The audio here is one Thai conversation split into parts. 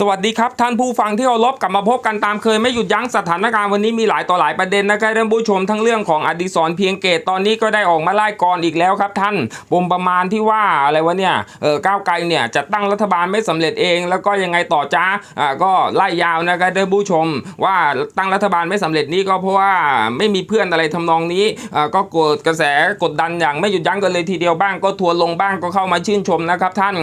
สวัสดีครับท่านผู้ฟังที่เคารพกลับมาพบกันตามเคยไม่หยุดยั้งสถานการณ์วันนี้มีหลายต่อหลายประเด็นนะครับท่านผู้ชมทั้งเรื่องของอดิศรเพียงเกตตอนนี้ก็ได้ออกมาไล่กรอีกแล้วครับท่านปมประมาณที่ว่าอะไรวะเนี่ยเออก้าวไกลเนี่ยจะตั้งรัฐบาลไม่สำเร็จเอง แล้วก็ยังไงต่อจ้าอ่าก็ไล่ยาวนะครับท่านผู้ชม ว่าตั้งรัฐบาลไม่สำเร็จนี้ก็เพราะว่าไม่มีเพื่อนอะไรทำนองนี้อ่าก็เกิดกระแสกดดันอย่างไม่หยุดยั้งกันเลยทีเดียวบ้างก็ทัวร์ลงบ้างก็เข้ามาชื่นชมนะครับท่าน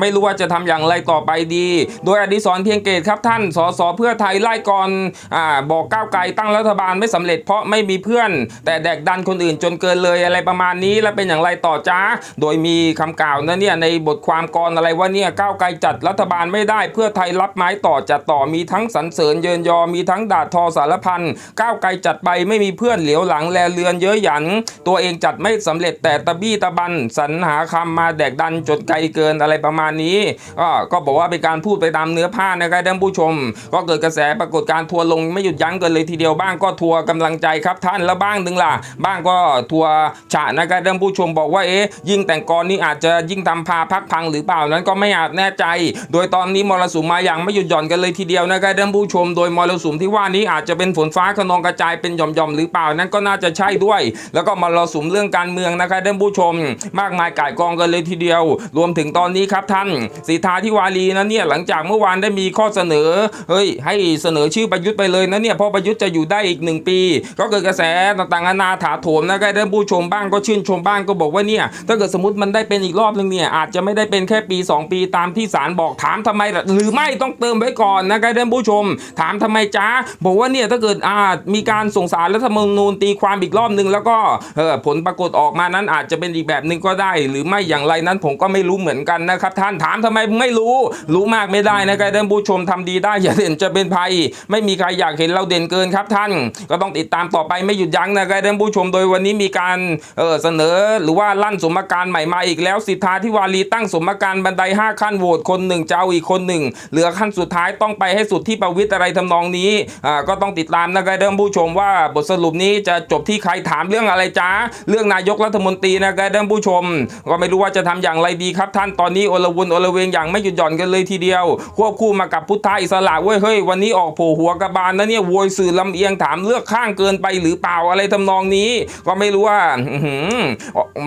ไม่รู้ว่าจะทำอย่างไรต่อไปดี โดยอดิศรเพียงเกตครับท่านสสเพื่อไทยไล่กรอ่าบอกก้าวไกลตั้งรัฐบาลไม่สำเร็จเพราะไม่มีเพื่อน แต่แดกดันคนอื่นจนเกินเลยอะไรประมาณนี้แล้วเป็นอย่างไรต่อจ้า โดยมีคำกล่าวนะเนี่ยในบทความกรอะไรว่าเนี่ยก้าวไกลจัดรัฐบาลไม่ได้เพื่อไทยรับไม้ต่อจัดต่อมีทั้งสรรเสริญเยินยอมีทั้งด่าทอสารพันก้าวไกลจัดไปไม่มีเพื่อนเหลียวหลังแลเลือนเย้ยหยัน ตัวเองจัดไม่สำเร็จแต่ตะบี้ตะบันสรรหาคำมาแดกดันจนไกลเกินอะไรประมาณนี้ก็ก็บอกว่าเป็นการพูดไปตามเนื้อผ้านะครับท่านผู้ชม ก็เกิดกระแสปรากฏการ์ทัวร์ลงไม่หยุดยั้งกันเลยทีเดียวบ้างก็ทัวร์กำลังใจครับท่านแล้วบ้างหนึ่งล่ะ บ้างก็ทัวร์ฉะนะครับท่านผู้ชมบอกว่าเอ๊ะยิ่งแต่งกรนี้อาจจะยิ่งทำพาพักพังหรือเปล่านั้นก็ไม่อาจแน่ใจ โดยตอนนี้มรสุมมาอย่างไม่หยุดหย่อนกันเลยทีเดียวนะครับท่านผู้ชม โดยมรสุมที่ว่านี้อาจจะเป็นฝนฟ้าขนองกระจายเป็นหย่อมๆหรือเปล่านั้นก็น่าจะใช่ด้วย แล้วก็มรสุมเรื่องการเมืองนะครับท่านผู้ชม มากมายก่ายกองกันเลยทีเดียว รวมถึงตอนนี้ครับท่านสีทาทิวารีนะเนี่ยหลังจากเมื่อวานได้มีข้อเสนอเฮ้ยให้เสนอชื่อประยุทธ์ไปเลยนะเนี่ยเพราะประยุทธ์จะอยู่ได้อีกหนึ่งปี ก็เกิดกระแสต่างๆนานาถาโถมนะครับท่านผู้ชมบ้างก็ชื่นชมบ้างก็บอกว่าเนี่ยถ้าเกิดสมมติมันได้เป็นอีกรอบนึงเนี่ยอาจจะไม่ได้เป็นแค่ปี 2 ปีตามที่ศาลบอกถามทำไมหรือไม่ต้องเติมไว้ก่อนนะครับท่านผู้ชม ถามทำไมจ้าบอกว่าเนี่ยถ้าเกิดอามีการส่งสารรัฐธรรมนูญตีความอีกรอบนึงแล้วก็เออผลปรากฏออกมานั้นอาจจะเป็นอีกแบบหนึ่งก็ได้ หรือไม่อย่างไรนั้นผมก็ไม่รู้เหมือนกันนะครับท่านถามทำไมไม่รู้ รู้มากไม่ได้นะครับท่านผู้ชมทำดีได้อย่าเด่นจะเป็นภัย ไม่มีใครอยากเห็นเราเด่นเกินครับท่าน ก็ต้องติดตามต่อไปไม่หยุดยั้งนะครับท่านผู้ชมโดยวันนี้มีการเเสนอหรือว่าลั่นสมการใหม่มาอีกแล้วสิทธาทิวารีตั้งสมการบันได 5 ขั้นโหวตคนหนึ่งจะเอาอีกคนหนึ่งเหลือขั้นสุดท้ายต้องไปให้สุดที่ประวิตรอะไรทำนองนี้อ่าก็ต้องติดตามนะครับท่านผู้ชมว่าบทสรุปนี้จะจบที่ใครถามเรื่องอะไรจ้าเรื่องนายกรัฐมนตรีนะครับท่านผู้ชม ก็ไม่รู้ว่าจะทำอย่างไรดีครับท่านตอนนี้โอลวนโอลเวงอย่างไม่หยุดหย่อนกันเลยทีเดียวควบคู่มากับพุทธอิสระเว้ยเฮ้ยวันนี้ออกโผหัวกระบาลนะเนี่ยโวยสื่อลำเอียงถามเลือกข้างเกินไปหรือเปล่าอะไรทำนองนี้ ก็ไม่รู้ว่าหื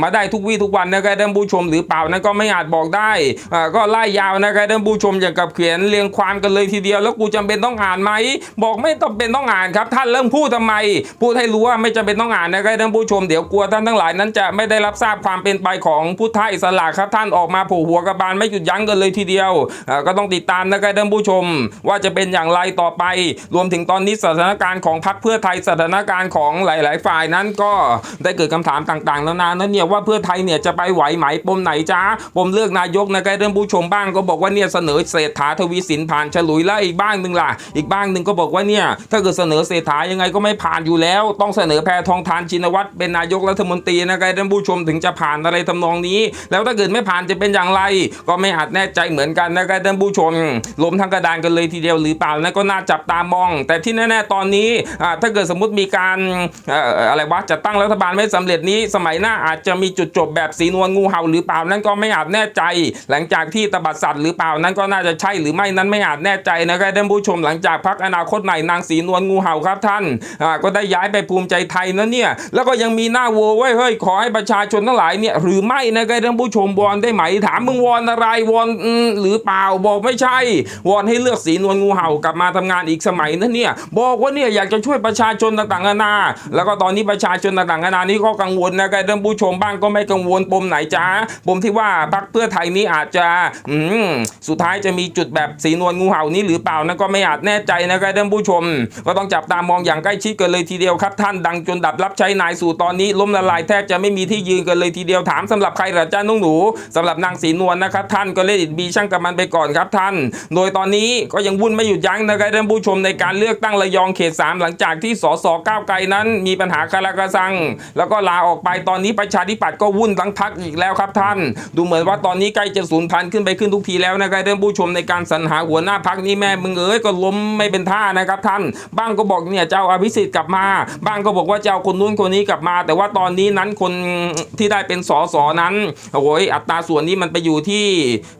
มาได้ทุกวี่ทุกวันนะครับท่านผู้ชมหรือเปล่านั้นก็ไม่อาจบอกได้ก็ไล่ยาวนะครับท่านผู้ชมอย่างกับเขียนเรียงความกันเลยทีเดียว แล้วกูจำเป็นต้องอ่านไหมบอกไม่ต้องเป็นต้องอ่านครับ ท่านเริ่มพูดทำไม พูดให้รู้ว่าไม่จำเป็นต้องอ่านนะครับท่านผู้ชมเดี๋ยวกลัวท่านทั้งหลายนั้นจะไม่ได้รับทราบความเป็นไปของพุทธอิสระครับท่านออกมาโผล่หัวกระบาลไม่หยุดยั้งกันเลยทีเดียวก็ต้องติดตามนะครับท่านผู้ชม ว่าจะเป็นอย่างไรต่อไป รวมถึงตอนนี้สถานการณ์ของพรรคเพื่อไทยสถานการณ์ของหลาย ๆ ฝ่ายนั้นก็ได้เกิดคำถามต่างๆนานานั้นเนี่ยว่าเพื่อไทยเนี่ยจะไปไหวไหมปมไหนจ้าปมเลือกนายกนะครับท่านผู้ชมบ้างก็บอกว่าเนี่ยเสนอเศรษฐาทวีสินผ่านฉลุยแล้วอีกบ้างหนึ่งล่ะ อีกบ้างหนึ่งก็บอกว่าเนี่ยถ้าเกิดเสนอเศรษฐายังไงก็ไม่ผ่านอยู่แล้ว ต้องเสนอแพทองทานชินวัตรเป็นนายกรัฐมนตรีนะครับท่านผู้ชมถึงจะผ่านอะไรทำนองนี้ แล้วถ้าเกิดไม่ผ่านจะเป็นอย่างไร ก็ไม่อาจแน่ใจเหมือนกันนะครับท่านผู้ชมล้มทั้งกระดานกันเลยทีเดียวหรือเปล่านั้นก็น่าจับตามอง แต่ที่แน่ๆตอนนี้ถ้าเกิดสมมติมีการออะไรวะจะตั้งรัฐบาลไม่สำเร็จนี้ สมัยหน้าอาจจะมีจุดจบแบบสีนวลงูเห่าหรือเปล่านั้นก็ไม่อาจแน่ใจ หลังจากที่ตบัดสัตว์หรือเปล่านั้นก็น่าจะใช่หรือไม่นั้นไม่อาจแน่ใจนะครับท่านผู้ชมหลังจากพักอนาคตใหม่นางสีนวลงูเห่าครับท่านก็ได้ย้ายไปภูมิใจไทยนะเนี่ยแล้วก็ยังมีหน้าโวไว้เฮ้ยขอให้ประชาชนทั้งหลายเนี่ยหรือไม่นะครับท่านผู้ชมวอนได้ไหมถามมึงวอนอะไรวอนหรือเปล่าบอกไม่ใช่วอนให้เลือกสีนวลงูเห่ากลับมาทำงานอีกสมัยนั้นเนี่ยบอกว่าเนี่ยอยากจะช่วยประชาชนต่างๆนานา แล้วก็ตอนนี้ประชาชนต่างๆนานานี้ก็กังวลนะครับท่านผู้ชมบ้างก็ไม่กังวลปมไหนจ้าปมที่ว่าพรรคเพื่อไทยนี้อาจจะอืมสุดท้ายจะมีจุดแบบสีนวลงูเห่านี้หรือเปล่านั้นก็ไม่อาจแน่ใจนะครับท่านผู้ชม ก็ต้องจับตามองอย่างใกล้ชิดกันเลยทีเดียวครับท่านดังจนดับรับใช้นายสู่ตอนนี้ล้มละลายแทบจะไม่มีที่ยืนกันเลยทีเดียวถามสำหรับใครหรือจ้านุ่งหนูสำหรับนางสีนวลนะครับท่านก็เล่นบีช่างกับมันไปก่อนครับท่านโดยตอนนี้ก็ยังวุ่นไม่หยุดยั้งนะครับท่านผู้ชมในการเลือกตั้งระยองเขต 3 หลังจากที่สสก้าวไกลนั้น มีปัญหาคาราคาซัง แล้วก็ลาออกไปตอนนี้ประชาธิปัตย์ก็วุ่นทั้งพักอีกแล้วครับท่าน ดูเหมือนว่าตอนนี้ใกล้จะสูญพันธุ์ขึ้นไปขึ้นทุกทีแล้วนะครับท่านผู้ชมในการสรรหาหัวหน้าพักนี้แม่มึงเอ้ยก็ล้มไม่เป็นท่านะครับท่านบ้างก็บอกเนี่ยเจ้าอภิสิทธิ์กลับมา บ้างก็บอกว่าเจ้าคนนู้นคนนี้กลับมา แต่ว่าตอนนี้นั้นคนที่ได้เป็นสสนั้นโอ้ยอัตราส่วนนี้มันไปอยู่ที่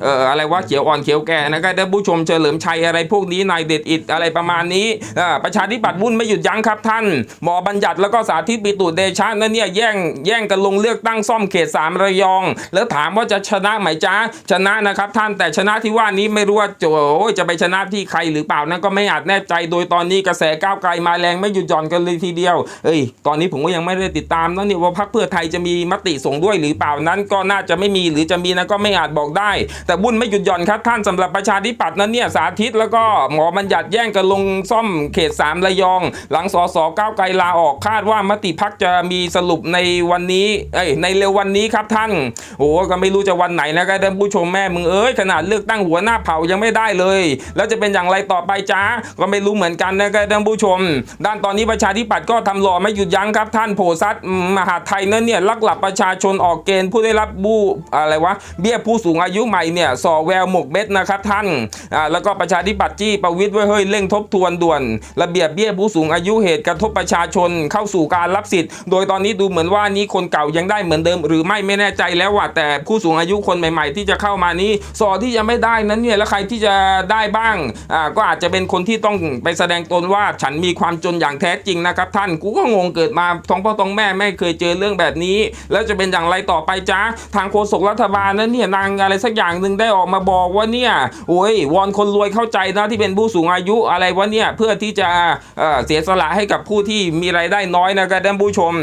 เอ่ออะไรว่าเขียวอ่อนเขียวแก่นะครับผู้ชมเฉลิมชัยอะไรพวกนี้นายเด็ดอิดอะไรประมาณนี้อ่าประชาธิปัตย์วุ่นไม่หยุดยั้งครับท่าน หมอบัญญัติแล้วก็สาธิตปิตุเดชะนั่นเนี่ยแย่งแย่งกันลงเลือกตั้งซ่อมเขตสามระยอง แล้วถามว่าจะชนะไหมจ้าชนะนะครับท่านแต่ชนะที่ว่านี้ไม่รู้ว่าจะโอ้ยจะไปชนะที่ใครหรือเปล่านั่นก็ไม่อาจแน่ใจโดยตอนนี้กระแสก้าวไกลมาแรงไม่หยุดหย่อนกันเลยทีเดียวเอ้ยตอนนี้ผมก็ยังไม่ได้ติดตามนะเนี่ยว่าพรรคเพื่อไทยจะมีมติส่งด้วยหรือเปล่านั้นก็น่าจะไม่มีหรือจะมีนะก็ไม่อาจบอกได้ แต่บุญไม่หยุดหย่อนครับท่านสำหรับประชาธิปตย์นั้นเนี่ยสาธิตแล้วก็หมอบัญญัติแย่งกันลงซ่อมเขตสามระยอง หลังสสก้าวไกลลาออกคาดว่ามติพักจะมีสรุปในวันนี้เอ้ยในเร็ววันนี้ครับท่านโอ้ก็ไม่รู้จะวันไหนนะครับท่านผู้ชมแม่มึงเอ้ยขนาดเลือกตั้งหัวหน้าเผ่ายังไม่ได้เลย แล้วจะเป็นอย่างไรต่อไปจ้าก็ไม่รู้เหมือนกันนะครับท่านผู้ชม ด้านตอนนี้ประชาธิปัตย์ก็ทำหล่อไม่หยุดยั้งครับท่านโผซัดมหาไทยนั้นเนี่ยลักหลับประชาชนออกเกณฑ์ผู้ได้รับบูอะไรวะเบี้ยผู้สูงอายุใหม่เนี่ยสอแววหมกเม็ดนะครับท่านอ่าแล้วก็ประชาธิปัตย์จี้ประวิตรไว้เฮ้ยเร่งทบทวนด่วน ระเบียบเบี้ยผู้สูงอายุเหตุกระทบประชาชนเข้าสู่การรับสิทธิ์ โดยตอนนี้ดูเหมือนว่านี้คนเก่ายังได้เหมือนเดิม หรือไม่ไม่แน่ใจแล้วว่าแต่ผู้สูงอายุคนใหม่ ๆ ที่จะเข้ามานี้สอที่ยังไม่ได้นั้นเนี่ยแล้วใครที่จะได้บ้างอ่าก็อาจจะเป็นคนที่ต้องไปแสดงตนว่าฉันมีความจนอย่างแท้จริงนะครับท่านกูก็งงเกิดมาท้องพ่อท้องแม่ไม่เคยเจอเรื่องแบบนี้ แล้วจะเป็นอย่างไรต่อไปจ้าทางโฆษกรัฐบาลนั้นเนี่ยนางอะไรสักอย่างหนึ่งได้ออกมาบอกว่าเนี่ยโอ้ยวอนคนรวยเข้าใจนะที่เป็นผู้สูงอายุอะไรวะเนี่ยเพื่อที่จะเเสียสละให้กับผู้ที่มีรายได้น้อยนะครับท่านผู้ชม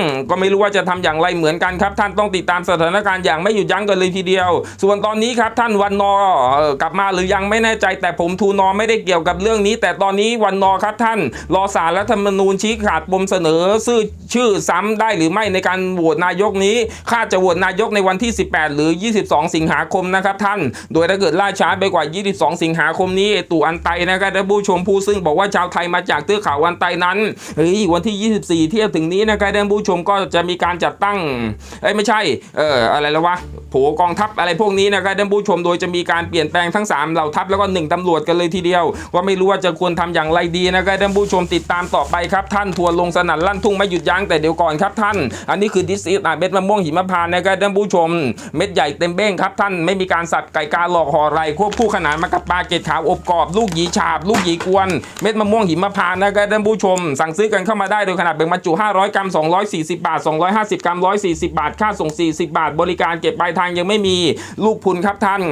มก็ไม่รู้ว่าจะทำอย่างไรเหมือนกันครับ ท่านต้องติดตามสถานการณ์อย่างไม่หยุดยั้งกันเลยทีเดียว ส่วนตอนนี้ครับท่านวันนอเอ่อกลับมาหรือยังไม่แน่ใจแต่ผมทูนอไม่ได้เกี่ยวกับเรื่องนี้ แต่ตอนนี้วันนอครับท่าน รอสารรัฐธรรมนูญชี้ขาดปมเสนอชื่อชื่อซ้ำได้หรือไม่ในการโหวตนายกนี้คาดจะโหวตนายกในวันที่ 18 หรือ 22 สิงหาคมนะครับท่าน โดยถ้าเกิดล่าช้าไปกว่าว่า 22 สิงหาคมนี้ตู่อันไตนะครับท่านผู้ชมผู้ซึ่งบอกว่าชาวไทยมาจากเทือกเขาอันไตนั้นเฮ้ยวันที่ 24 เที่ยวถึงนี้นะครับท่านผู้ชมก็จะมีการจัดตั้งเอ้ยไม่ใช่เอออะไรแล้ววะโผกองทัพอะไรพวกนี้นะครับท่านผู้ชมโดยจะมีการเปลี่ยนแปลงทั้ง 3 เหล่าทัพแล้วก็หนึ่งตำรวจกันเลยทีเดียว ว่าไม่รู้ว่าจะควรทำอย่างไรดีนะครับท่านผู้ชมติดตามต่อไปครับ ท่านทัวร์ลงสนั่นลั่นทุ่งไม่หยุดยั้งแต่เดี๋ยวก่อนครับท่าน อันนี้คือดิสอิสเม็ดมะม่วงหิมพานต์นะครับท่านผู้ชม เม็ดใหญ่เต็มเบ้งครับท่านไม่มีการสับไก่กาหลอกห่อไรควบคู่ขนานมากับปลาเกตขาวอบกรอบ ลูกหยีฉาบ ลูกหยีกวน เม็ดมะม่วงหิมพานต์นะครับท่านผู้ชม สั่งซื้อกันเข้ามาได้โดยขนาดแบ่งบรรจุ 500 กรัม 240 บาท 250 กรัม 140 บาท ค่าส่ง 40 บาท บริการเก็บปลายทางยังไม่มีลูกพุนครับท่าน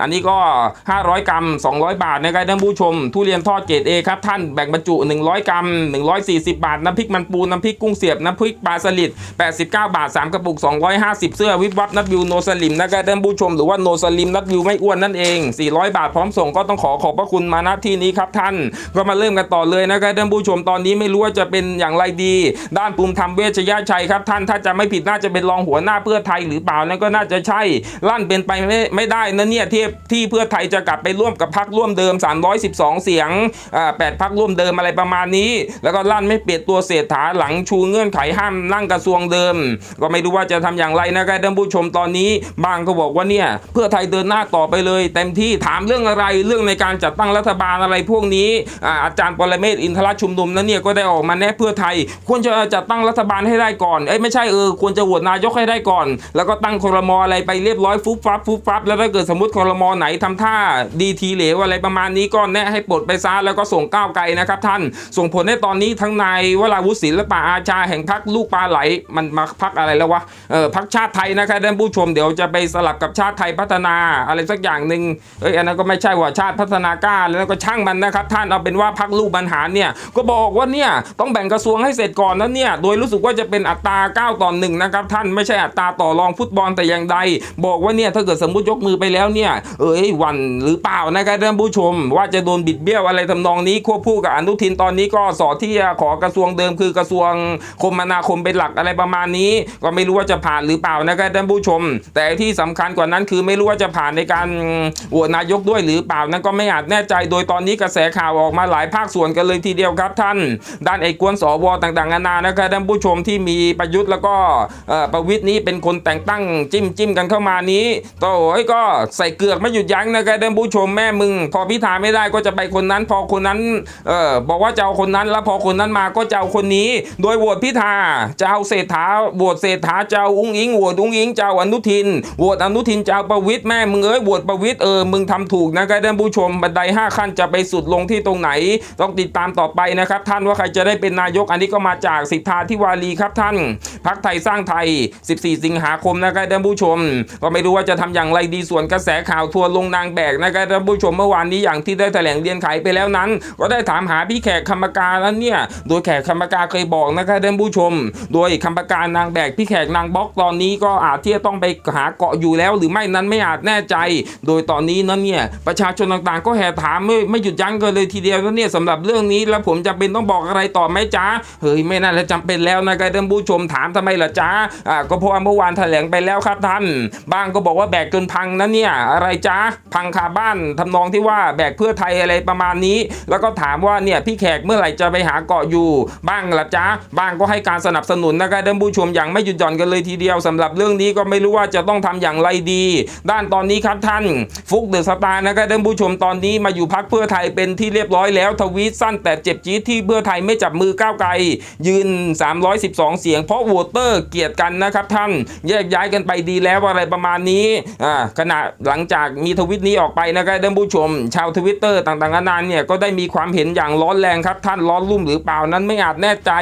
อันนี้ก็ 500 กรัม 200 บาทนะครับท่านผู้ชม ทุเรียนทอดเกรด A ครับท่านแบ่งบรรจุ 100 กรัม 140 บาท น้ำพริกมันปูน้ำพริกกุ้งเสียบน้ำพริกปลาสลิด89 บาท 3 กระปุก 250 เสื้อวิบวับนัดวิวโนสลิมนะครับท่านผู้ชมหรือว่าโนสลิมนัดวิวไม่อ้วนนั่นเอง400 บาทพร้อมส่งก็ต้องขอขอบพระคุณมาณที่นี้ครับท่าน ก็มาเริ่มกันต่อเลยนะครับท่านผู้ชมตอนนี้ไม่รู้ว่าจะเป็นอย่างไรดี ด้านภูมิธรรมเวชยชัยครับท่านถ้าจะไม่ผิดน่าจะเป็นรองหัวหน้าเพื่อไทยหรือเปล่านั่นก็น่าจะใช่ลั่นเป็นไปไม่ไม่ได้นะเนี่ยที่ที่เพื่อไทยจะกลับไปร่วมกับพรรคร่วมเดิม 312 เสียงอ่าแปดพรรคร่วมเดิมอะไรประมาณนี้ แล้วก็ลั่นไม่เปลี่ยนตัวเศรษฐาหลังชูเงื่อนไขห้ามนั่งกระทรวงเดิม ก็ไม่รู้ว่าจะทำอย่างไรนะครับท่านผู้ชมตอนนี้บางก็บอกว่าเนี่ยเพื่อไทยเดินหน้าต่อไปเลย เต็มที่ถามเรื่องอะไรเรื่องในการจัดตั้งรัฐบาลอะไรพวกนี้อาอาจารย์ปรเมศอินทรชุมนุมนั้นเนี่ยก็ได้ออกมาแนะเพื่อไทย ควรจะจัดตั้งรัฐบาลให้ได้ก่อนเอ้ยไม่ใช่เออควรจะโหวตนายกให้ได้ก่อน แล้วก็ตั้งครมออะไรไปเรียบร้อยฟุบฟับฟุบฟับแล้วถ้าเกิดสมมติครมอไหนทำท่าดีทีเหลวอะไรประมาณนี้ก็แนะให้ปลดไปซะแล้วก็ส่งก้าวไกลนะครับท่าน ส่งผลให้ตอนนี้ทั้งนายวราวุฒิศิลปะอาชาแห่งพักลูกปลาไหลมันมาพักอะไรแล้ววะเออพักชาติไทยนะครับท่านผู้ชมเดี๋ยวจะไปสลับกับชาติไทยพัฒนาอะไรสักอย่างหนึ่งเอ้ยอันนั้นก็ไม่ใช่ว่าชาติพัฒนากล้าแล้วก็ช่างมันนะครับ ท่านเอาเป็นว่าพักลูกบรรหารเนี่ยก็บอกว่าเนี่ยต้องแบ่งกระทรวงให้เสร็จก่อนนะเนี่ยโดยรู้สึกว่าจะเป็นอัตรา9ต่อ1นะครับท่านไม่ใช่อัตราต่อรองฟุตบอลแต่อย่างใด บอกว่าเนี่ยถ้าเกิดสมมติยกมือไปแล้วเนี่ยเอ้ยวันหรือเปล่านะครับท่านผู้ชม ว่าจะโดนบิดเบี้ยวอะไรทำนองนี้ควบคู่กับอนุทินตอนนี้ก็สอที่จะขอกระทรวงเดิมคือกระทรวงคมนาคมเป็นหลักอะไรประมาณนี้ ก็ไม่รู้ว่าจะผ่านหรือเปล่านะครับท่านผู้ชม แต่ที่สำคัญกว่านั้นคือไม่รู้ว่าจะผ่านในการโหวตนายยกด้วยหรือเปล่านั้นก็ไม่อาจแน่ใจ โดยตอนนี้กระแสข่าวออกมาหลายภาคส่วนกันเลยทีเดียวครับท่าน ด้านไอ้กวนสวต่างๆนานานะครับท่านผู้ชมที่มีประยุทธ์แล้วก็ประวิทย์นี้เป็นคนแต่งตั้งจิ้มจิ้มกันเข้ามานี้โต้ยก็ใส่เกือกไม่หยุดยั้งนะครับท่านผู้ชมแม่มึง พอพิธาไม่ได้ก็จะไปคนนั้น พอคนนั้นเออบอกว่าจะเอาคนนั้น แล้วพอคนนั้นมาก็จะเอาคนนี้ โดยโหวตพิธาจะเอาเศรษฐาโหวตเศรษฐาจะเอาอุ้งอิงโหวตอุ้งอิงจะเอาอนุทินโหวตอนุทินจะเอาประวิทย์แม่มึงเอ้ยโหวตประวิทย์เออมึงททำถูกนะครับท่านผู้ชมบันได 5 ขั้นจะไปสุดลงที่ตรงไหน ต้องติดตามต่อไปนะครับ ท่านว่าใครจะได้เป็นนายกอันนี้ก็มาจากสิทธาธิวารีครับท่านพักไทยสร้างไทย 14 สิงหาคมนะครับท่านผู้ชม ก็ไม่รู้ว่าจะทำอย่างไรดีส่วนกระแสข่าวทัวร์ลงนางแบกนะครับท่านผู้ชมเมื่อวานนี้อย่างที่ได้แถลงเรียนไขไปแล้วนั้น ก็ได้ถามหาพี่แขกคำปากาแล้วเนี่ย โดยแขกคำปากาเคยบอกนะครับท่านผู้ชม โดยคำปากานางแบกพี่แขกนางบล็อกตอนนี้ก็อาจที่จะต้องไปหาเกาะอยู่แล้ว หรือไม่นั้นไม่อาจแน่ใจ โดยตอนนี้นั้นเนี่ยประชาชนต่างๆ ก็แห่ถามไม่ไม่หยุดยั้งกันเลยทีเดียวแล้วเนี่ยสำหรับเรื่องนี้แล้วผมจะเป็นต้องบอกอะไรต่อไหมจ๊ะเฮ้ยไม่น่าจะจำเป็นแล้วนะครับท่านผู้ชมถามทำไมล่ะจ๊ะอ่าก็เพราะเมื่อวานแถลงไปแล้วครับท่านบางก็บอกว่าแบกจนพังนะเนี่ยอะไรจ๊ะพังคาบ้านทำนองที่ว่าแบกเพื่อไทยอะไรประมาณนี้ แล้วก็ถามว่าเนี่ยพี่แขกเมื่อไหร่จะไปหาเกาะอยู่ บ้างล่ะจ๊ะบ้างก็ให้การสนับสนุนนะครับท่านผู้ชมอย่างไม่หยุดหย่อนกันเลยทีเดียวสำหรับเรื่องนี้ก็ไม่รู้ว่าจะต้องทำอย่างไรดี ด้านตอนนี้ครับท่านฟุกเดอะสตาร์นะครับท่านผู้ชมตอนนี้มาอยู่พักเพื่อไทยเป็นที่เรียบร้อยแล้วทวีตสั้นแต่เจ็บจี๊ดที่เพื่อไทยไม่จับมือก้าวไกล ยืน 312 เสียง เพราะโหวตเตอร์เกลียดกันนะครับท่านแยกย้ายกันไปดีแล้วอะไรประมาณนี้อ่าขณะหลังจากมีทวิตนี้ออกไปนะครับท่านผู้ชม ชาวทวิตเตอร์ต่างๆนานาเนี่ยก็ได้มีความเห็นอย่างร้อนแรงครับท่านร้อนรุ่มหรือเปล่านั้นไม่อาจแน่ใจ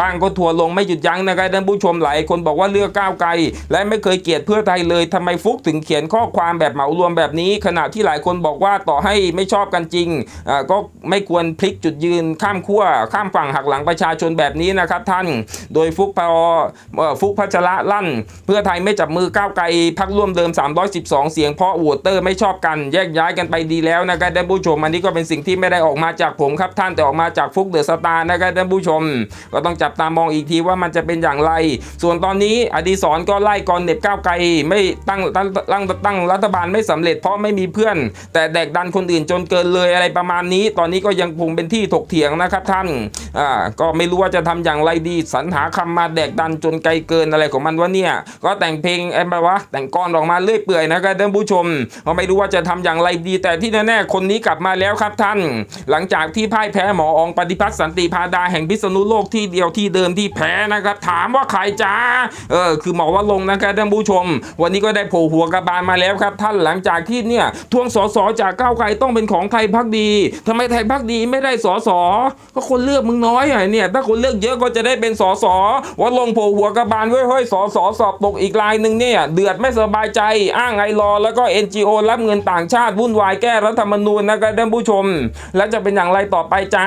บ้างก็ทัวลงไม่หยุดยั้งนะครับท่านผู้ชมหลายคนบอกว่าเลือกก้าวไกล และไม่เคยเกลียดเพื่อไทยเลยทำไมฟุกถึงเขียนข้อความแบบเหมารวมแบบนี้ขณะที่หลายคนบอกว่าต่อให้ไม่ชอบกันจริง ก็ไม่ควรพลิกจุดยืนข้ามขั้วข้ามฝั่งหักหลังประชาชนแบบนี้นะครับท่าน โดยฟุกพอฟุกพัชระลั่น เพื่อไทยไม่จับมือก้าวไกลพักร่วมเดิม 312 เสียงเพราะโหวตเตอร์ไม่ชอบกันแยกย้ายกันไปดีแล้วนะครับท่านผู้ชมอันนี้ก็เป็นสิ่งที่ไม่ได้ออกมาจากผมครับท่านแต่ออกมาจากฟุกเดอะสตาร์นะครับท่านผู้ชม ก็ต้องจับตามองอีกทีว่ามันจะเป็นอย่างไร ส่วนตอนนี้อดีศรก็ไล่กรเน็บก้าวไกลไม่ตั้งตั้งตั้งตั้งรัฐบาลไม่สำเร็จเพราะไม่มีเพื่อน แต่แดกดันคนอื่นจนเกินเลยอะไรประมาณนี้ ตอนนี้ก็ยังคงเป็นที่ถกเถียงนะครับท่านอ่าก็ไม่รู้ว่าจะทำอย่างไรดีสรรหาคำมาแดกดันจนไกลเกินอะไรของมันวะเนี่ย ก็แต่งเพลงไอ้แบว่าแต่งกรออกมาเรื่อยเปื่อยนะครับท่านผู้ชมก็ไม่รู้ว่าจะทำอย่างไรดี แต่ที่แน่ๆคนนี้กลับมาแล้วครับท่าน หลังจากที่พ่ายแพ้หมออองปฏิพัฒน์สันติพาดาแห่งพิษณุโลกที่เดียวที่เดิมที่แพ้นะครับถามว่าใครจ้าเออคือหมอว่าลงนะครับท่านผู้ชม วันนี้ก็ได้โผล่หัวกระบาลมาแล้วครับท่านหลังจากที่เนี่ยทวงสสจากก้าวไกลต้องเป็นของไทยพักดีทำไมไทยพักดีไม่ได้สสก็คนเลือกมึงน้อยอะเนี่ย ถ้าคนเลือกเยอะก็จะได้เป็นสสว่าลงโผหัวกระบาลเว้ยเฮ้ยสสสอบตกอีกรายหนึ่งเนี่ย เดือดไม่สบายใจอ้างไอรอแล้วก็ NGO รับเงินต่างชาติวุ่นวายแก้รัฐธรรมนูญนะครับท่านผู้ชม แล้วจะเป็นอย่างไรต่อไปจ้า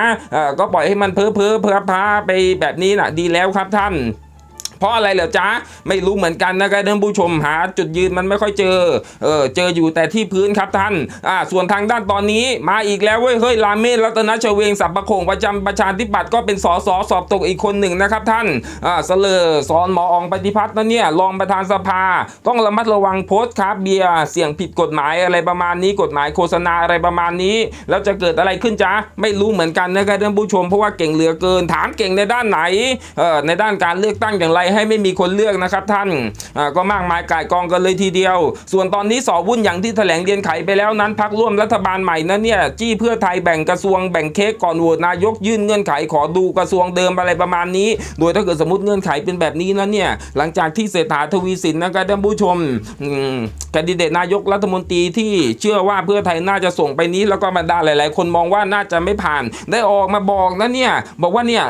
ก็ปล่อยให้มันเพ้อเพ้อเพ้อพาไปแบบนี้น่ะดีแล้วครับท่าน เพราะอะไรเหรอจ๊ะไม่รู้เหมือนกันนะครับท่านผู้ชมหาจุดยืนมันไม่ค่อยเจอเออเจออยู่แต่ที่พื้นครับท่านอ่าส่วนทางด้านตอนนี้มาอีกแล้วเว้ยเฮ้ยลาเมศรัตนชเวงสับประโคงประจำประชาธิปัตย์ก็เป็นสสสอบตกอีกคนหนึ่งนะครับท่านอ่าเสลอสอนหมอองปฏิพัฒน์นั่นเนี่ยรองประธานสภา ต้องระมัดระวังโพสต์คราฟเบียร์เสี่ยงผิดกฎหมายอะไรประมาณนี้กฎหมายโฆษณาอะไรประมาณนี้ แล้วจะเกิดอะไรขึ้นจ๊ะไม่รู้เหมือนกันนะครับท่านผู้ชมเพราะว่าเก่งเหลือเกินถามเก่งในด้านไหนเออในด้านการเลือกตั้งอย่างไรให้ไม่มีคนเลือกนะครับท่านก็มากมายกายกองกันเลยทีเดียว ส่วนตอนนี้สอวุ่นอย่างที่แถลงเรียนไขไปแล้วนั้นพักร่วมรัฐบาลใหม่นั้นเนี่ยจี้เพื่อไทยแบ่งกระทรวงแบ่งเค้กก่อนโหวตนายกยื่นเงื่อนไขขอดูกระทรวงเดิมอะไรประมาณนี้ โดยถ้าเกิดสมมติเงื่อนไขเป็นแบบนี้นั้นเนี่ยหลังจากที่เศรษฐาทวีสินนะครับท่านผู้ชมแคนดิเดตนายกรัฐมนตรีที่เชื่อว่าเพื่อไทยน่าจะส่งไปนี้ แล้วก็บรรดาหลาย ๆ คนมองว่าน่าจะไม่ผ่าน ได้ออกมาบอกนะเนี่ยบอกว่าเนี่ย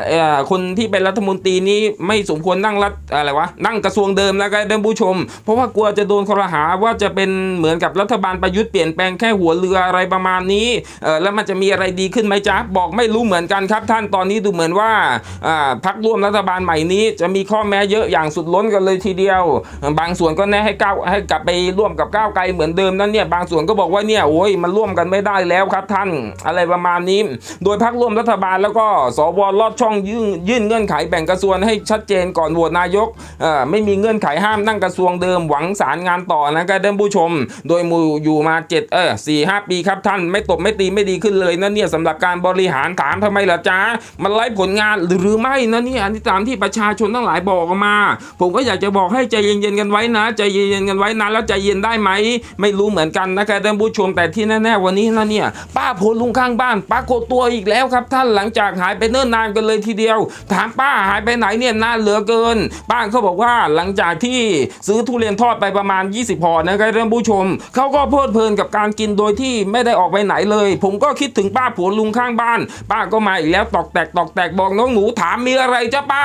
คนที่เป็นรัฐมนตรีนี้ไม่สมควรนั่งรัฐอะไรวะนั่งกระทรวงเดิมแล้วก็ท่านผู้ชม เพราะว่ากลัวจะโดนคอรหาว่าจะเป็นเหมือนกับรัฐบาลประยุทธ์เปลี่ยนแปลงแค่หัวเรืออะไรประมาณนี้เออแล้วมันจะมีอะไรดีขึ้นไหมจ๊ะบอกไม่รู้เหมือนกันครับ ท่านตอนนี้ดูเหมือนว่าอ่าพักร่วมรัฐบาลใหม่นี้ จะมีข้อแม้เยอะอย่างสุดล้นกันเลยทีเดียว บางส่วนก็แนะให้ก้าวให้กลับไปร่วมกับก้าวไกลเหมือนเดิมนั่นเนี่ยบางส่วนก็บอกว่าเนี่ยโอ้ยมันร่วมกันไม่ได้แล้วครับท่านอะไรประมาณนี้ โดยพักร่วมรัฐบาลแล้วก็สวลอดช่องยื่นยื่นเงื่อนไขแบ่งกระทรวงให้ชัดเจนก่อนโหวตนายกไม่มีเงื่อนไขห้ามนั่งกระทรวงเดิมหวังสารงานต่อนะครับท่านผู้ชม โดยมูอยู่มาเจ็ดเออสี่ห้าปีครับท่านไม่ตบไม่ตีไม่ดีขึ้นเลยนะเนี่ยสำหรับการบริหารถามทำไมล่ะจ๊ะมันไร้ผลงานหรือไม่นะเนี่ยอันนี้ตามที่ประชาชนทั้งหลายบอกมา ผมก็อยากจะบอกให้ใจเย็นๆกันไว้นะ ใจเย็นๆกันไว้นะแล้วใจเย็นได้ไหม ไม่รู้เหมือนกันนะครับท่านผู้ชมแต่ที่แน่ๆวันนี้นะเนี่ยป้าโพลุงข้างบ้านปรากฏตัวอีกแล้วครับท่านหลังจากหายไปเนิ่นนานกันเลยทีเดียว ถามป้าหายไปไหนเนี่ยนานเหลือเกินป้าเขาบอกว่าหลังจากที่ซื้อทุเรียนทอดไปประมาณ 20ห่อนะครับท่านผู้ชม เขาก็เพลิดเพลินกับการกินโดยที่ไม่ได้ออกไปไหนเลย ผมก็คิดถึงป้าผัวลุงข้างบ้าน ป้าก็มาอีกแล้วตอกแตกตอกแตกบอกน้องหนูถามมีอะไรจ้าป้า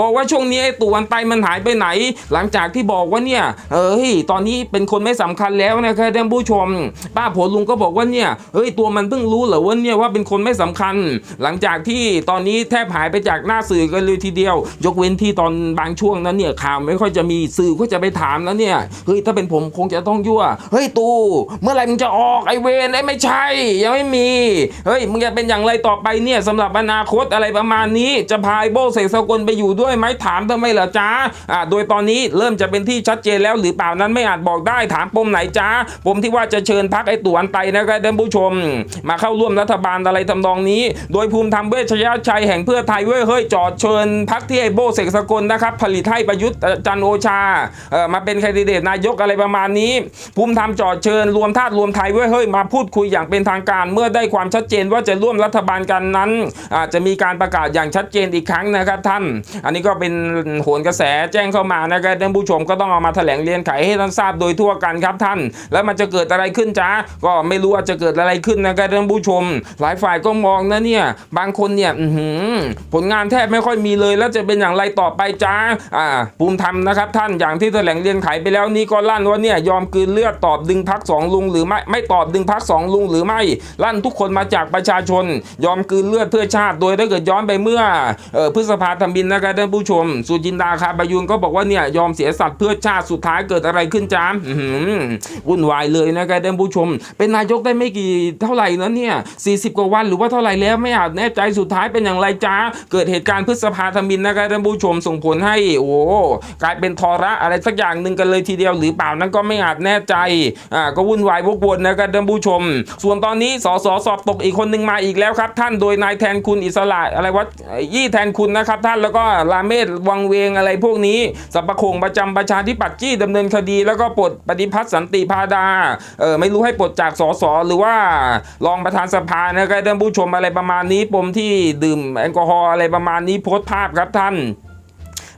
บอกว่าช่วงนี้ไอ้ตัวอันไตมันหายไปไหน หลังจากที่บอกว่าเนี่ยเอ้ยตอนนี้เป็นคนไม่สำคัญแล้วนะครับท่านผู้ชม ป้าผัวลุงก็บอกว่าเนี่ยเฮ้ยตัวมันเพิ่งรู้เหรอว่าเนี่ยว่าเป็นคนไม่สำคัญ หลังจากที่ตอนนี้แทบหายไปจากหน้าสื่อกันเลยทีเดียว ยกเว้นที่ตอนบางช่วงนั้นเนี่ยข่าวไม่ค่อยจะมีสื่อก็จะไปถามแล้วเนี่ยเฮ้ยถ้าเป็นผมคงจะต้องยั่วเฮ้ยตูเมื่อไหร่มึงจะออกไอเวนไอไม่ใช่ ยังไม่มีเฮ้ยมึงจะเป็นอย่างไรต่อไปเนี่ยสำหรับอนาคตอะไรประมาณนี้ จะพายโบเสกสกลไปอยู่ด้วยไหมถามทำไมเหรอจ้าอ่าโดยตอนนี้เริ่มจะเป็นที่ชัดเจนแล้วหรือเปล่านั้นไม่อาจบอกได้ถามปมไหนจ้าปมที่ว่าจะเชิญพักไอตัวอันไตนะครับท่านผู้ชม มาเข้าร่วมรัฐบาลอะไรทำนองนี้ โดยภูมิธรรมเวชยชัยแห่งเพื่อไทยเว้ยเฮ้ยจอดเชิญพักที่ไอโบเสกสกลนะครับผลิตให้ประยุทธ์จันโอชาเออมาเป็นแคนดิเดตนายกอะไรประมาณนี้ ภูมิธรรมจอดเชิญรวมธาตุรวมไทยเว้ยเฮ้ยมาพูดคุยอย่างเป็นทางการเมื่อได้ความชัดเจนว่าจะร่วมรัฐบาลกันนั้น อาจจะมีการประกาศอย่างชัดเจนอีกครั้งนะครับท่าน อันนี้ก็เป็นโหนกระแสแจ้งเข้ามานะครับท่านผู้ชมก็ต้องเอามาแถลงเรียนไขให้ท่านทราบโดยทั่วกันครับท่าน แล้วมันจะเกิดอะไรขึ้นจ้าก็ไม่รู้ว่าจะเกิดอะไรขึ้นนะครับท่านผู้ชม หลายฝ่ายก็มองนะเนี่ยบางคนเนี่ยหือผลงานแทบไม่ค่อยมีเลยแล้วจะเป็นอย่างไรต่อไปจ้าอ่าภูมิธรรมนะครับท่านอย่างที่แถลงเรียนไขไปแล้วนี่ก็ลั่นว่าเนี่ยยอมกืนเลือดตอบดึงพักสองลุงหรือไม่ไม่ตอบดึงพักสองลุงหรือไม่ลั่นทุกคนมาจากประชาชน ยอมกืนเลือดเพื่อชาติโดยถ้าเกิดย้อนไปเมื่อเออพฤษภาธมินนะครับท่านผู้ชม สุจินดาคาบายุนก็บอกว่าเนี่ยยอมเสียสัตว์เพื่อชาติสุดท้ายเกิดอะไรขึ้นจ้าอื้อหือวุ่นวายเลยนะครับท่านผู้ชม เป็นนายกได้ไม่กี่เท่าไหร่นะเนี่ย40 กว่าวันหรือว่าเท่าไหร่แล้วไม่อาจแน่ใจสุดท้ายเป็นอย่างไรจ้าเกิดเหตุการณ์พฤษภาธมินนะครับท่านผู้ชมส่งผลให้โอ้กลายเป็นทอระอะไรสักอย่างหนึ่งกันเลยทีเดียวหรือเปล่านั้นก็ไม่อาจแน่ใจอ่าก็วุ่นวายวกวนนะครับท่านผู้ชม ส่วนตอนนี้สสสอบตกอีกคนหนึ่งมาอีกแล้วครับ ท่านโดยนายแทนคุณอิสระอะไรวะยี่แทนคุณนะครับ ท่านแล้วก็ลาเมศวังเวงอะไรพวกนี้สัปปะคงประจำประชาธิปัตย์จี้ดำเนินคดี แล้วก็ปลดปฏิพัฒน์สันติพาดาเออไม่รู้ให้ปลดจากสสหรือว่ารองประธานสภานะครับท่านผู้ชมอะไรประมาณนี้ปมที่ดื่มแอลกอฮอล์อะไรประมาณนี้โพสต์ภาพครับท่าน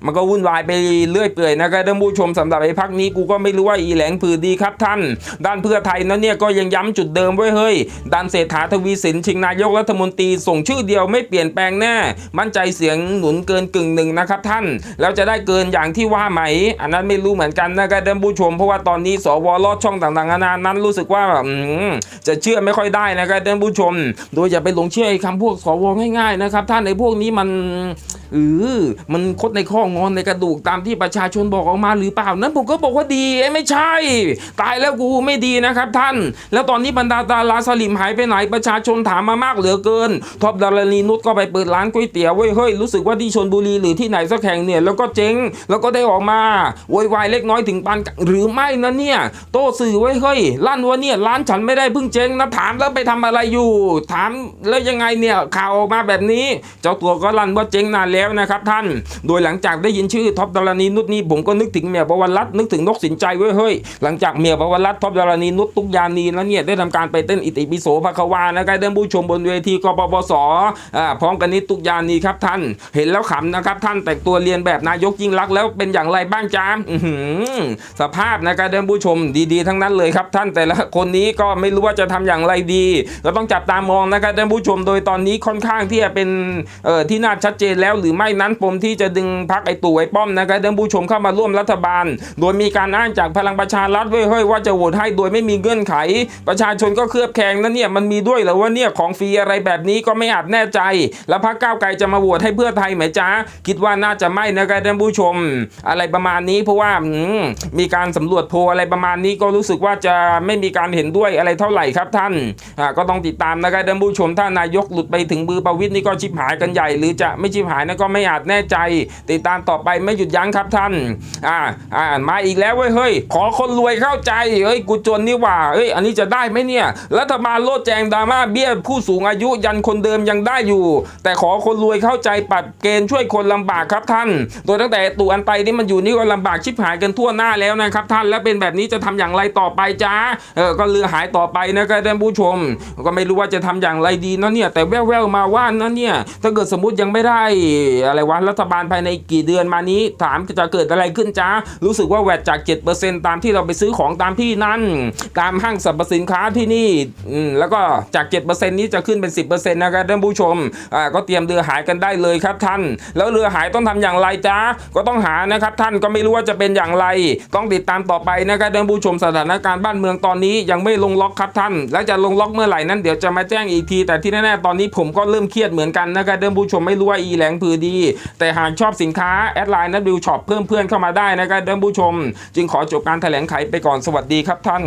มันก็วุ่นวายไปเรื่อยเปื่อยนะครับท่านผู้ชมสำหรับไอ้พักนี้กูก็ไม่รู้ว่าอีแหลงผือดีครับท่าน ด้านเพื่อไทยนั้นเนี่ยก็ยังย้ำจุดเดิมไว้เฮ้ยด้านเศรษฐาทวีสินชิงนายกรัฐมนตรีส่งชื่อเดียวไม่เปลี่ยนแปลงแน่ มั่นใจเสียงหนุนเกินกึ่งหนึ่งนะครับท่านแล้วจะได้เกินอย่างที่ว่าไหม อันนั้นไม่รู้เหมือนกันนะครับท่านผู้ชม เพราะว่าตอนนี้สวลอดช่องต่างๆนานานั้นรู้สึกว่าอืจะเชื่อไม่ค่อยได้นะครับท่านผู้ชม โดยอย่าไปหลงเชื่อไอ้คำพวกสวง่ายๆนะครับท่านไอ้พวกนี้มันเออมันคดในข้องอนในกระดูกตามที่ประชาชนบอกออกมาหรือเปล่า นั้นผมก็บอกว่าดีเอ้ไม่ใช่ ตายแล้วกูไม่ดีนะครับท่าน แล้วตอนนี้บรรดาดาราสลิมหายไปไหนประชาชนถามมามากเหลือเกินท็อปดารณีนุชก็ไปเปิดร้านก๋วยเตี๋ยวเว้ยเฮ้ยรู้สึกว่าที่ชนบุรีหรือที่ไหนสักแห่งเนี่ยแล้วก็เจ๊งแล้วก็ได้ออกมาโวยวายเล็กน้อยถึงปานหรือไม่นะเนี่ยโต้สื่อไว้เฮ้ยลั่นว่าเนี่ยร้านฉันไม่ได้เพิ่งเจ๊งนะถามแล้วไปทำอะไรอยู่ ถามแล้วยังไงเนี่ยข่าวออกมาแบบนี้ เจ้าตัวก็ลั่นว่าเจ๊งนานแล้วนะครับท่าน โดยหลังจากได้ยินชื่อท็อปดารณีนุชนี่ผมก็นึกถึงเมียประวันรัตน์นึกถึงนกสินใจเว้ยเฮ้ยหลังจากเมียประวันรัตน์ท็อปดารณีนุชตุกยานีแล้วเนี่ยได้ทำการไปเต้นอิติปิโสภควานะครับท่านผู้ชมบนเวทีกปปสอ่าพร้อมกันนี้ตุกยานีครับท่าน เห็นแล้วขำนะครับท่านแต่งตัวเรียนแบบนายกยิ่งรักแล้วเป็นอย่างไรบ้างจ้าอื้อหือสภาพนะครับท่านผู้ชมดีๆ ทั้งนั้นเลยครับท่านแต่ละคนนี้ก็ไม่รู้ว่าจะทำอย่างไรดี ก็ต้องจับตามองนะครับท่านผู้ชมโดยตอนนี้ค่อนข้างที่จะเป็นเอ่อที่น่าชัดเจนแล้วหรือไม่นั้นปมที่จะดึงพักไอตู่ไอ้ป้อมนะครับท่านผู้ชมเข้ามาร่วมรัฐบาล โดยมีการอ้างจากพลังประชารัฐเว้ยว่าจะโหวตให้โดยไม่มีเงื่อนไข ประชาชนก็เคลือบแคลงนั่นเนี่ยมันมีด้วยเหรอว่าเนี่ยของฟรีอะไรแบบนี้ก็ไม่อาจแน่ใจ แล้วพรรคก้าวไกลจะมาโหวตให้เพื่อไทยไหมจ๊ะคิดว่าน่าจะไม่นะครับท่านผู้ชม อะไรประมาณนี้เพราะว่ามมีการสำรวจโพลอะไรประมาณนี้ก็รู้สึกว่าจะไม่มีการเห็นด้วยอะไรเท่าไหร่ครับท่านก็ต้องติดตามนะครับท่านผู้ชมถ้านายกหลุดไปถึงมือประวิตยนี่ก็ชิบหายกันใหญ่ หรือจะไม่ชิบหายนะก็ไม่อาจแน่ใจ ติดตามต่อไปไม่หยุดยั้งครับท่านอ่าอ่ามาอีกแล้วเว้ยเฮ้ยขอคนรวยเข้าใจเฮ้ยกูจนนี่หว่าเฮ้ยอันนี้จะได้ไหมเนี่ยรัฐบาลโลดแจงดราม่าเบี้ยผู้สูงอายุยันคนเดิมยังได้อยู่ แต่ขอคนรวยเข้าใจปัดเกณฑ์ช่วยคนลำบากครับท่าน โดยตั้งแต่ตู่อันไตนี่มันอยู่นี่ก็ลำบากชิบหายกันทั่วหน้าแล้วนะครับท่านแล้วเป็นแบบนี้จะทำอย่างไรต่อไปจ้าเออก็เรือหายต่อไปนะครับท่านผู้ชม ก็ไม่รู้ว่าจะทำอย่างไรดีนะเนี่ยแต่แว่วๆมาว่านะเนี่ยถ้าเกิดสมมติยังไม่ได้อะไรวะรัฐบาลภายในกี่เดือนมานี้ถามจะเกิดอะไรขึ้นจ้ารู้สึกว่าแวดจาก 7%ตามที่เราไปซื้อของตามที่นั่น ตามห้างสรรพสินค้าที่นี่แล้วก็จาก 7%นี้จะขึ้นเป็น 10%นะครับท่านผู้ชมอ่าก็เตรียมเรือหายกันได้เลยครับท่าน แล้วเรือหายต้องทำอย่างไรจ้าก็ต้องหานะครับท่านก็ไม่รู้ว่าจะเป็นอย่างไร ต้องติดตามต่อไปนะครับท่านผู้ชมสถานการณ์บ้านเมืองตอนนี้ยังไม่ลงล็อกครับท่าน แล้วจะลงล็อกเมื่อไหร่นั้นเดี๋ยวจะมาแจ้งอีกที แต่ที่แน่ๆตอนนี้ผมก็เริ่มเครียดเหมือนกันนะครับท่านผู้ชมไม่รู้ว่าอีแหลงพือดี แต่หากชอบสินค้าแอดไลน์นัดวิวช็อปเพิ่มเพื่อนเข้ามาได้นะครับท่านผู้ชม จึงขอจบการแถลงไขไปก่อนสวัสดีครับท่าน